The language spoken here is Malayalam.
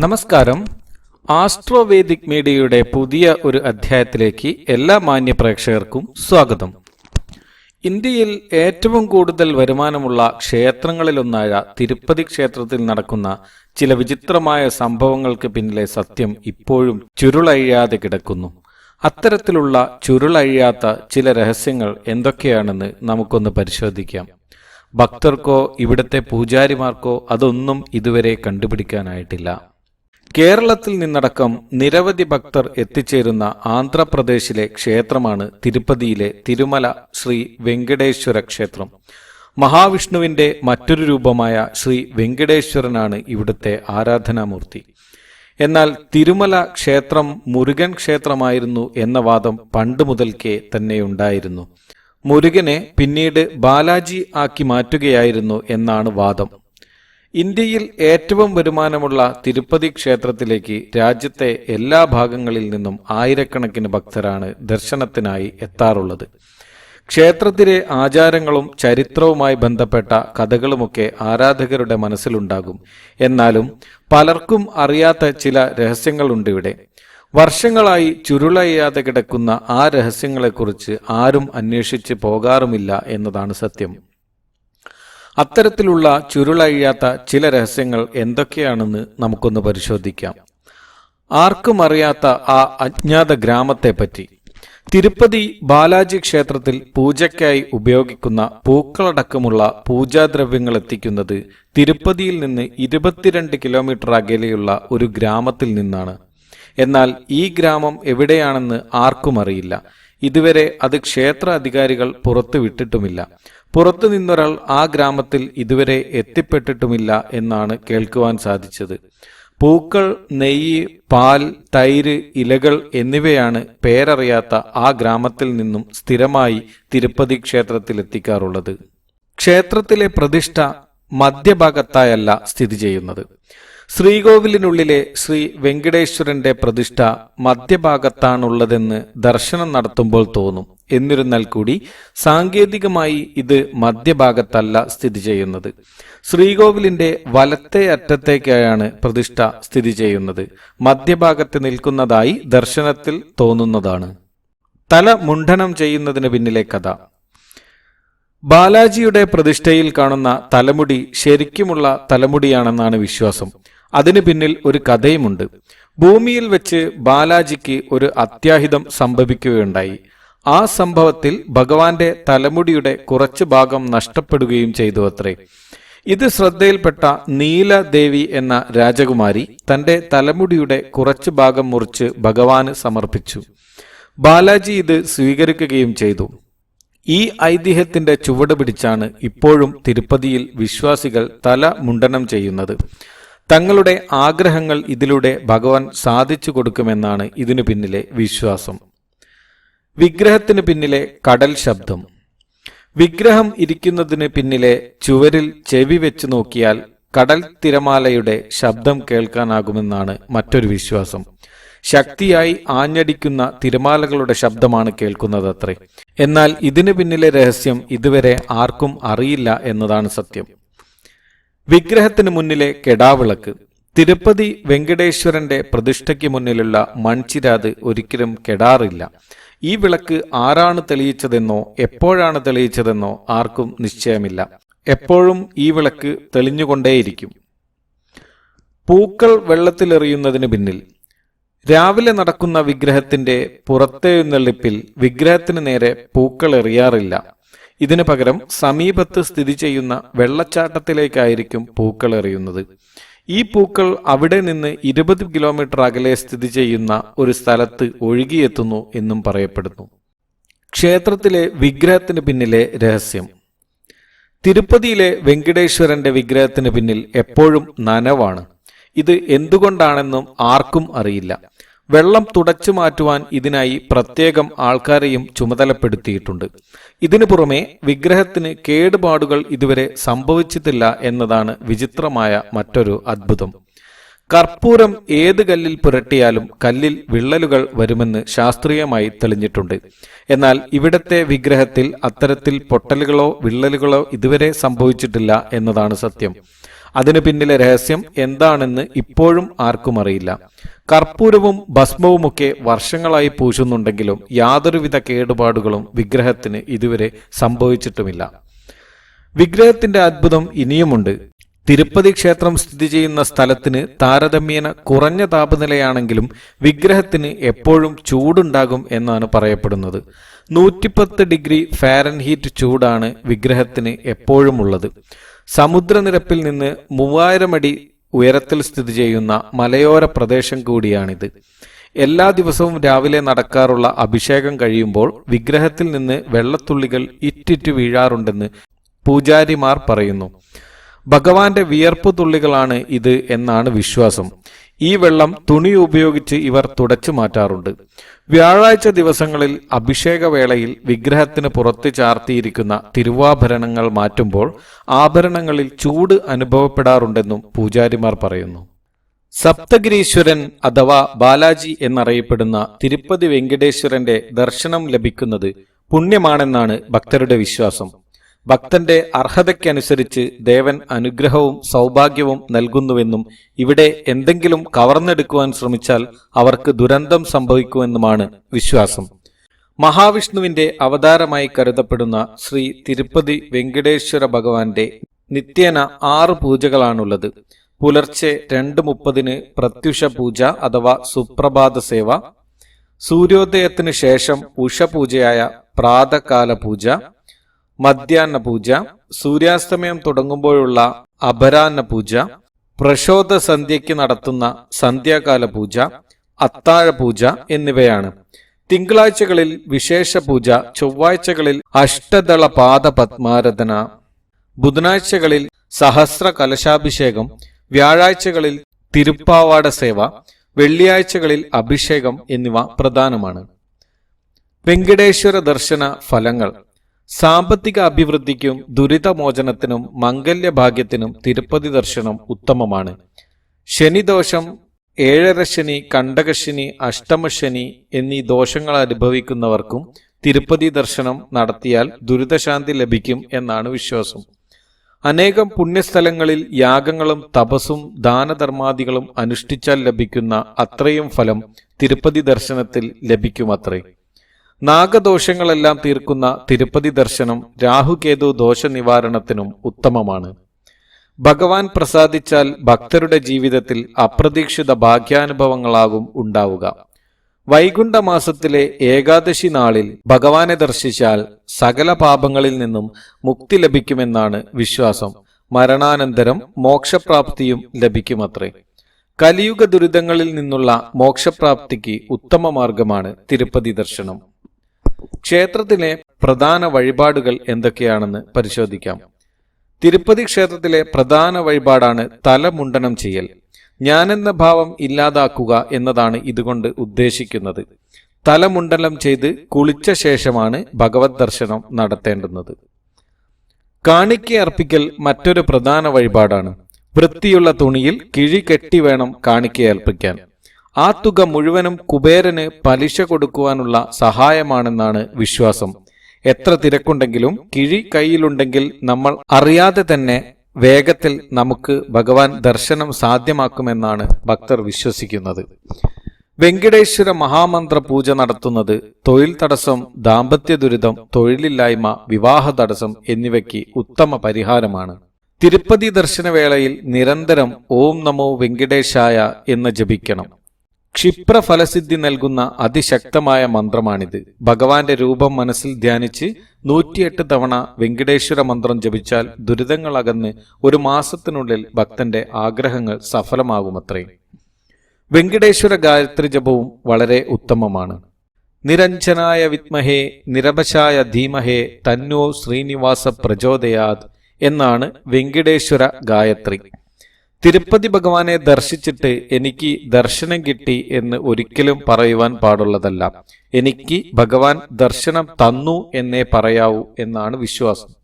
നമസ്കാരം. ആസ്ട്രോവേദിക് മീഡിയയുടെ പുതിയ ഒരു അധ്യായത്തിലേക്ക് എല്ലാ മാന്യ പ്രേക്ഷകർക്കും സ്വാഗതം. ഇന്ത്യയിൽ ഏറ്റവും കൂടുതൽ വരുമാനമുള്ള ക്ഷേത്രങ്ങളിലൊന്നായ തിരുപ്പതി ക്ഷേത്രത്തിൽ നടക്കുന്ന ചില വിചിത്രമായ സംഭവങ്ങൾക്ക് പിന്നിലെ സത്യം ഇപ്പോഴും ചുരുളഴിയാതെ കിടക്കുന്നു. അത്തരത്തിലുള്ള ചുരുളഴിയാത്ത ചില രഹസ്യങ്ങൾ എന്തൊക്കെയാണെന്ന് നമുക്കൊന്ന് പരിശോധിക്കാം. ഭക്തർക്കോ ഇവിടുത്തെ പൂജാരിമാർക്കോ അതൊന്നും ഇതുവരെ കണ്ടുപിടിക്കാനായിട്ടില്ല. കേരളത്തിൽ നിന്നടക്കം നിരവധി ഭക്തർ എത്തിച്ചേരുന്ന ആന്ധ്രാപ്രദേശിലെ ക്ഷേത്രമാണ് തിരുപ്പതിയിലെ തിരുമല ശ്രീ വെങ്കടേശ്വര ക്ഷേത്രം. മഹാവിഷ്ണുവിന്റെ മറ്റൊരു രൂപമായ ശ്രീ വെങ്കടേശ്വരനാണ് ഇവിടുത്തെ ആരാധനാമൂർത്തി. എന്നാൽ തിരുമല ക്ഷേത്രം മുരുകൻ ക്ഷേത്രമായിരുന്നു എന്ന വാദം പണ്ട് മുതൽക്കേ തന്നെയുണ്ടായിരുന്നു. മുരുകനെ പിന്നീട് ബാലാജി ആക്കി മാറ്റുകയായിരുന്നു എന്നാണ് വാദം. ഇന്ത്യയിൽ ഏറ്റവും വരുമാനമുള്ള തിരുപ്പതി ക്ഷേത്രത്തിലേക്ക് രാജ്യത്തെ എല്ലാ ഭാഗങ്ങളിൽ നിന്നും ആയിരക്കണക്കിന് ഭക്തരാണ് ദർശനത്തിനായി എത്താറുള്ളത്. ക്ഷേത്രത്തിലെ ആചാരങ്ങളും ചരിത്രവുമായി ബന്ധപ്പെട്ട കഥകളുമൊക്കെ ആരാധകരുടെ മനസ്സിലുണ്ടാകും. എന്നാലും പലർക്കും അറിയാത്ത ചില രഹസ്യങ്ങളുണ്ട് ഇവിടെ വർഷങ്ങളായി ചുരുളയ്യാതെ കിടക്കുന്ന ആ രഹസ്യങ്ങളെക്കുറിച്ച് ആരും അന്വേഷിച്ച് പോകാറുമില്ല എന്നതാണ് സത്യം. അത്തരത്തിലുള്ള ചുരുളഴിയാത്ത ചില രഹസ്യങ്ങൾ എന്തൊക്കെയാണെന്ന് നമുക്കൊന്ന് പരിശോധിക്കാം. ആർക്കും അറിയാത്ത ആ അജ്ഞാത ഗ്രാമത്തെപ്പറ്റി. തിരുപ്പതി ബാലാജി ക്ഷേത്രത്തിൽ പൂജയ്ക്കായി ഉപയോഗിക്കുന്ന പൂക്കളടക്കമുള്ള പൂജാദ്രവ്യങ്ങൾ എത്തിക്കുന്നത് തിരുപ്പതിയിൽ നിന്ന് ഇരുപത്തിരണ്ട് കിലോമീറ്റർ അകലെയുള്ള ഒരു ഗ്രാമത്തിൽ നിന്നാണ്. എന്നാൽ ഈ ഗ്രാമം എവിടെയാണെന്ന് ആർക്കും അറിയില്ല. ഇതുവരെ അത് ക്ഷേത്ര അധികാരികൾ പുറത്തുവിട്ടിട്ടുമില്ല പുറത്തു നിന്നൊരാൾ ആ ഗ്രാമത്തിൽ ഇതുവരെ എത്തിപ്പെട്ടിട്ടുമില്ല എന്നാണ് കേൾക്കുവാൻ സാധിച്ചത്. പൂക്കൾ നെയ്യ് പാൽ തൈര് ഇലകൾ എന്നിവയാണ് പേരറിയാത്ത ആ ഗ്രാമത്തിൽ നിന്നും സ്ഥിരമായി തിരുപ്പതി ക്ഷേത്രത്തിൽ എത്തിക്കാറുള്ളത് ക്ഷേത്രത്തിലെ പ്രതിഷ്ഠ മധ്യഭാഗത്തായല്ല സ്ഥിതി ചെയ്യുന്നത്. ശ്രീകോവിലിനുള്ളിലെ ശ്രീ വെങ്കടേശ്വരന്റെ പ്രതിഷ്ഠ മധ്യഭാഗത്താണുള്ളതെന്ന് ദർശനം നടത്തുമ്പോൾ തോന്നും. എന്നിരുന്നാൽ കൂടി സാങ്കേതികമായി ഇത് മധ്യഭാഗത്തല്ല സ്ഥിതി ചെയ്യുന്നത്. ശ്രീകോവിലിന്റെ വലത്തെ അറ്റത്തേക്കായാണ് പ്രതിഷ്ഠ സ്ഥിതി ചെയ്യുന്നത്. മധ്യഭാഗത്ത് നിൽക്കുന്നതായി ദർശനത്തിൽ തോന്നുന്നതാണ്. തല മുണ്ഡനം ചെയ്യുന്നതിന് പിന്നിലെ കഥ. ബാലാജിയുടെ പ്രതിഷ്ഠയിൽ കാണുന്ന തലമുടി ശരിക്കുമുള്ള തലമുടിയാണെന്നാണ് വിശ്വാസം. അതിനു പിന്നിൽ ഒരു കഥയുമുണ്ട്. ഭൂമിയിൽ വെച്ച് ബാലാജിക്ക് ഒരു അത്യാഹിതം സംഭവിക്കുകയുണ്ടായി. ആ സംഭവത്തിൽ ഭഗവാന്റെ തലമുടിയുടെ കുറച്ച് ഭാഗം നഷ്ടപ്പെടുകയും ചെയ്തു അത്രേ ഇത് ശ്രദ്ധയിൽപ്പെട്ട നീലദേവി എന്ന രാജകുമാരി തന്റെ തലമുടിയുടെ കുറച്ച് ഭാഗം മുറിച്ച് ഭഗവാന് സമർപ്പിച്ചു. ബാലാജി ഇത് സ്വീകരിക്കുകയും ചെയ്തു. ഈ ഐതിഹ്യത്തിന്റെ ചുവട് പിടിച്ചാണ് ഇപ്പോഴും തിരുപ്പതിയിൽ വിശ്വാസികൾ തല മുണ്ടനം ചെയ്യുന്നത്. തങ്ങളുടെ ആഗ്രഹങ്ങൾ ഇതിലൂടെ ഭഗവാൻ സാധിച്ചു കൊടുക്കുമെന്നാണ് ഇതിനു പിന്നിലെ വിശ്വാസം. വിഗ്രഹത്തിന് പിന്നിലെ കടൽ ശബ്ദം. വിഗ്രഹം ഇരിക്കുന്നതിന് പിന്നിലെ ചുവരിൽ ചെവി വെച്ച് നോക്കിയാൽ കടൽ തിരമാലയുടെ ശബ്ദം കേൾക്കാനാകുമെന്നാണ് മറ്റൊരു വിശ്വാസം. ശക്തിയായി ആഞ്ഞടിക്കുന്ന തിരമാലകളുടെ ശബ്ദമാണ് കേൾക്കുന്നത് അത്രേ എന്നാൽ ഇതിനു പിന്നിലെ രഹസ്യം ഇതുവരെ ആർക്കും അറിയില്ല എന്നതാണ് സത്യം. വിഗ്രഹത്തിന് മുന്നിലെ കെടാവിളക്ക്. തിരുപ്പതി വെങ്കടേശ്വരന്റെ പ്രതിഷ്ഠയ്ക്ക് മുന്നിലുള്ള മൺചിരാത് ഒരിക്കലും കെടാറില്ല. ഈ വിളക്ക് ആരാണ് തെളിയിച്ചതെന്നോ എപ്പോഴാണ് തെളിയിച്ചതെന്നോ ആർക്കും നിശ്ചയമില്ല. എപ്പോഴും ഈ വിളക്ക് തെളിഞ്ഞുകൊണ്ടേയിരിക്കും. പൂക്കൾ വെള്ളത്തിലെറിയുന്നതിന് പിന്നിൽ. രാവിലെ നടക്കുന്ന വിഗ്രഹത്തിന്റെ പുറത്തെ പുറത്തെഴുന്നള്ളിപ്പിൽ വിഗ്രഹത്തിന് നേരെ പൂക്കൾ എറിയാറില്ല. ഇതിനു പകരം സമീപത്ത് സ്ഥിതി ചെയ്യുന്ന വെള്ളച്ചാട്ടത്തിലേക്കായിരിക്കും പൂക്കൾ എറിയുന്നത്. ഈ പൂക്കൾ അവിടെ നിന്ന് ഇരുപത് കിലോമീറ്റർ അകലെ സ്ഥിതി ചെയ്യുന്ന ഒരു സ്ഥലത്ത് ഒഴുകിയെത്തുന്നു എന്നും പറയപ്പെടുന്നു. ക്ഷേത്രത്തിലെ വിഗ്രഹത്തിന് പിന്നിലെ രഹസ്യം. തിരുപ്പതിയിലെ വെങ്കടേശ്വരന്റെ വിഗ്രഹത്തിന് പിന്നിൽ എപ്പോഴും നനവാണ്. ഇത് എന്തുകൊണ്ടാണെന്നും ആർക്കും അറിയില്ല. വെള്ളം തുടച്ചു മാറ്റുവാൻ ഇതിനായി പ്രത്യേകം ആൾക്കാരെയും ചുമതലപ്പെടുത്തിയിട്ടുണ്ട്. ഇതിനു പുറമെ വിഗ്രഹത്തിന് കേടുപാടുകൾ ഇതുവരെ സംഭവിച്ചിട്ടില്ല എന്നതാണ് വിചിത്രമായ മറ്റൊരു അത്ഭുതം. കർപ്പൂരം ഏത് കല്ലിൽ പുരട്ടിയാലും കല്ലിൽ വിള്ളലുകൾ വരുമെന്ന് ശാസ്ത്രീയമായി തെളിഞ്ഞിട്ടുണ്ട്. എന്നാൽ ഇവിടത്തെ വിഗ്രഹത്തിൽ അത്തരത്തിൽ പൊട്ടലുകളോ വിള്ളലുകളോ ഇതുവരെ സംഭവിച്ചിട്ടില്ല എന്നതാണ് സത്യം. അതിനു പിന്നിലെ രഹസ്യം എന്താണെന്ന് ഇപ്പോഴും ആർക്കും അറിയില്ല. കർപ്പൂരവും ഭസ്മവുമൊക്കെ വർഷങ്ങളായി പൂശുന്നുണ്ടെങ്കിലും യാതൊരുവിധ കേടുപാടുകളും വിഗ്രഹത്തിന് ഇതുവരെ സംഭവിച്ചിട്ടുമില്ല. വിഗ്രഹത്തിന്റെ അത്ഭുതം ഇനിയുമുണ്ട്. തിരുപ്പതി ക്ഷേത്രം സ്ഥിതി ചെയ്യുന്ന സ്ഥലത്തിന് താരതമ്യേന കുറഞ്ഞ താപനിലയാണെങ്കിലും വിഗ്രഹത്തിന് എപ്പോഴും ചൂടുണ്ടാകും എന്നാണ് പറയപ്പെടുന്നത്. നൂറ്റിപ്പത്ത് ഡിഗ്രി ഫാരൻഹീറ്റ് ചൂടാണ് വിഗ്രഹത്തിന് എപ്പോഴും ഉള്ളത് സമുദ്രനിരപ്പിൽ നിന്ന് മൂവായിരം അടി ഉയരത്തിൽ സ്ഥിതി ചെയ്യുന്ന മലയോര പ്രദേശം കൂടിയാണിത്. എല്ലാ ദിവസവും രാവിലെ നടക്കാറുള്ള അഭിഷേകം കഴിയുമ്പോൾ വിഗ്രഹത്തിൽ നിന്ന് വെള്ളത്തുള്ളികൾ ഇറ്റിറ്റ് വീഴാറുണ്ടെന്ന് പൂജാരിമാർ പറയുന്നു. ഭഗവാന്റെ വിയർപ്പ് തുള്ളികളാണ് ഇത് എന്നാണ് വിശ്വാസം. ഈ വെള്ളം തുണി ഉപയോഗിച്ച് ഇവർ തുടച്ചു മാറ്റാറുണ്ട്. വ്യാഴാഴ്ച ദിവസങ്ങളിൽ അഭിഷേകവേളയിൽ വിഗ്രഹത്തിന് പുറത്ത് ചാർത്തിയിരിക്കുന്ന തിരുവാഭരണങ്ങൾ മാറ്റുമ്പോൾ ആഭരണങ്ങളിൽ ചൂട് അനുഭവപ്പെടാറുണ്ടെന്നും പൂജാരിമാർ പറയുന്നു. സപ്തഗിരീശ്വരൻ അഥവാ ബാലാജി എന്നറിയപ്പെടുന്ന തിരുപ്പതി വെങ്കടേശ്വരന്റെ ദർശനം ലഭിക്കുന്നത് പുണ്യമാണെന്നാണ് ഭക്തരുടെ വിശ്വാസം. ഭക്തന്റെ അർഹതയ്ക്കനുസരിച്ച് ദേവൻ അനുഗ്രഹവും സൗഭാഗ്യവും നൽകുന്നുവെന്നും ഇവിടെ എന്തെങ്കിലും കവർന്നെടുക്കുവാൻ ശ്രമിച്ചാൽ അവർക്ക് ദുരന്തം സംഭവിക്കുമെന്നുമാണ് വിശ്വാസം. മഹാവിഷ്ണുവിന്റെ അവതാരമായി കരുതപ്പെടുന്ന ശ്രീ തിരുപ്പതി വെങ്കടേശ്വര ഭഗവാന്റെ നിത്യേന ആറ് പൂജകളാണുള്ളത്. പുലർച്ചെ രണ്ട് മുപ്പതിന് പ്രത്യുഷ പൂജ അഥവാ സുപ്രഭാത സേവ. സൂര്യോദയത്തിന് ശേഷം ഉഷപൂജയായ പ്രാതകാല പൂജ മധ്യാഹ്ന പൂജ സൂര്യാസ്തമയം തുടങ്ങുമ്പോഴുള്ള അപരാഹ്ന പൂജ പ്രശോധ സന്ധ്യയ്ക്ക് നടത്തുന്ന സന്ധ്യാകാല പൂജ അത്താഴ പൂജ എന്നിവയാണ്. തിങ്കളാഴ്ചകളിൽ വിശേഷ പൂജ ചൊവ്വാഴ്ചകളിൽ അഷ്ടദള പാദ പത്മാരാധന ബുധനാഴ്ചകളിൽ സഹസ്ര കലശാഭിഷേകം വ്യാഴാഴ്ചകളിൽ തിരുപ്പാവാട സേവ വെള്ളിയാഴ്ചകളിൽ അഭിഷേകം എന്നിവ പ്രധാനമാണ്. വെങ്കടേശ്വര ദർശന ഫലങ്ങൾ സാമ്പത്തിക അഭിവൃദ്ധിക്കും ദുരിതമോചനത്തിനും മംഗല്യഭാഗ്യത്തിനും തിരുപ്പതി ദർശനം ഉത്തമമാണ്. ശനിദോഷം ഏഴര ശനി കണ്ടകശനി അഷ്ടമശനി എന്നീ ദോഷങ്ങൾ അനുഭവിക്കുന്നവർക്കും തിരുപ്പതി ദർശനം നടത്തിയാൽ ദുരിതശാന്തി ലഭിക്കും എന്നാണ് വിശ്വാസം. അനേകം പുണ്യസ്ഥലങ്ങളിൽ യാഗങ്ങളും തപസ്സും ദാനധർമാദികളും അനുഷ്ഠിച്ചാൽ ലഭിക്കുന്ന അത്രയും ഫലം തിരുപ്പതി ദർശനത്തിൽ ലഭിക്കുമത്രേ. നാഗദോഷങ്ങളെല്ലാം തീർക്കുന്ന തിരുപ്പതി ദർശനം രാഹുകേതു ദോഷ നിവാരണത്തിനും ഉത്തമമാണ്. ഭഗവാൻ പ്രസാദിച്ചാൽ ഭക്തരുടെ ജീവിതത്തിൽ അപ്രതീക്ഷിത ഭാഗ്യാനുഭവങ്ങളാകും ഉണ്ടാവുക. വൈകുണ്ഠ മാസത്തിലെ ഏകാദശി നാളിൽ ഭഗവാനെ ദർശിച്ചാൽ സകല പാപങ്ങളിൽ നിന്നും മുക്തി ലഭിക്കുമെന്നാണ് വിശ്വാസം. മരണാനന്തരം മോക്ഷപ്രാപ്തിയും ലഭിക്കുമത്രേ. കലിയുഗ ദുരിതങ്ങളിൽ നിന്നുള്ള മോക്ഷപ്രാപ്തിക്ക് ഉത്തമ മാർഗമാണ് തിരുപ്പതി ദർശനം. ക്ഷേത്രത്തിലെ പ്രധാന വഴിപാടുകൾ എന്തൊക്കെയാണെന്ന് പരിശോധിക്കാം. തിരുപ്പതി ക്ഷേത്രത്തിലെ പ്രധാന വഴിപാടാണ് തലമുണ്ടനം ചെയ്യൽ. ഞാനെന്ന ഭാവം ഇല്ലാതാക്കുക എന്നതാണ് ഇതുകൊണ്ട് ഉദ്ദേശിക്കുന്നത്. തലമുണ്ടനം ചെയ്ത് കുളിച്ച ശേഷമാണ് ഭഗവത് ദർശനം നടത്തേണ്ടുന്നത്. കാണിക്ക അർപ്പിക്കൽ മറ്റൊരു പ്രധാന വഴിപാടാണ്. വൃത്തിയുള്ള തുണിയിൽ കിഴി കെട്ടി വേണം കാണിക്കയർപ്പിക്കാൻ. ആ തുക മുഴുവനും കുബേരന് പലിശ കൊടുക്കുവാനുള്ള സഹായമാണെന്നാണ് വിശ്വാസം. എത്ര തിരക്കുണ്ടെങ്കിലും കിഴി കയ്യിലുണ്ടെങ്കിൽ നമ്മൾ അറിയാതെ തന്നെ വേഗത്തിൽ നമുക്ക് ഭഗവാൻ ദർശനം സാധ്യമാക്കുമെന്നാണ് ഭക്തർ വിശ്വസിക്കുന്നത്. വെങ്കടേശ്വര മഹാമന്ത്ര പൂജ നടത്തുന്നത് തൊഴിൽ തടസ്സം ദാമ്പത്യ ദുരിതം തൊഴിലില്ലായ്മ വിവാഹ തടസ്സം എന്നിവയ്ക്ക് ഉത്തമ പരിഹാരമാണ്. തിരുപ്പതി ദർശനവേളയിൽ നിരന്തരം ഓം നമോ വെങ്കടേശായ എന്ന് ജപിക്കണം. ക്ഷിപ്ര ഫലസിദ്ധി നൽകുന്ന അതിശക്തമായ മന്ത്രമാണിത്. ഭഗവാന്റെ രൂപം മനസ്സിൽ ധ്യാനിച്ച് നൂറ്റിയെട്ട് തവണ വെങ്കടേശ്വര മന്ത്രം ജപിച്ചാൽ ദുരിതങ്ങൾ അകന്ന് ഒരു മാസത്തിനുള്ളിൽ ഭക്തന്റെ ആഗ്രഹങ്ങൾ സഫലമാകുമത്രേ. വെങ്കടേശ്വര ഗായത്രി ജപവും വളരെ ഉത്തമമാണ്. നിരഞ്ജനായ വിത്മഹേ നിരപശായ ധീമഹേ തന്നോ ശ്രീനിവാസ പ്രചോദയാത് എന്നാണ് വെങ്കടേശ്വര ഗായത്രി. തിരുപ്പതി ഭഗവാനെ ദർശിച്ചിട്ട് എനിക്ക് ദർശനം കിട്ടി എന്ന് ഒരിക്കലും പറയുവാൻ പാടുള്ളതല്ല. എനിക്ക് ഭഗവാൻ ദർശനം തന്നു എന്നേ പറയാവൂ എന്നാണ് വിശ്വാസം.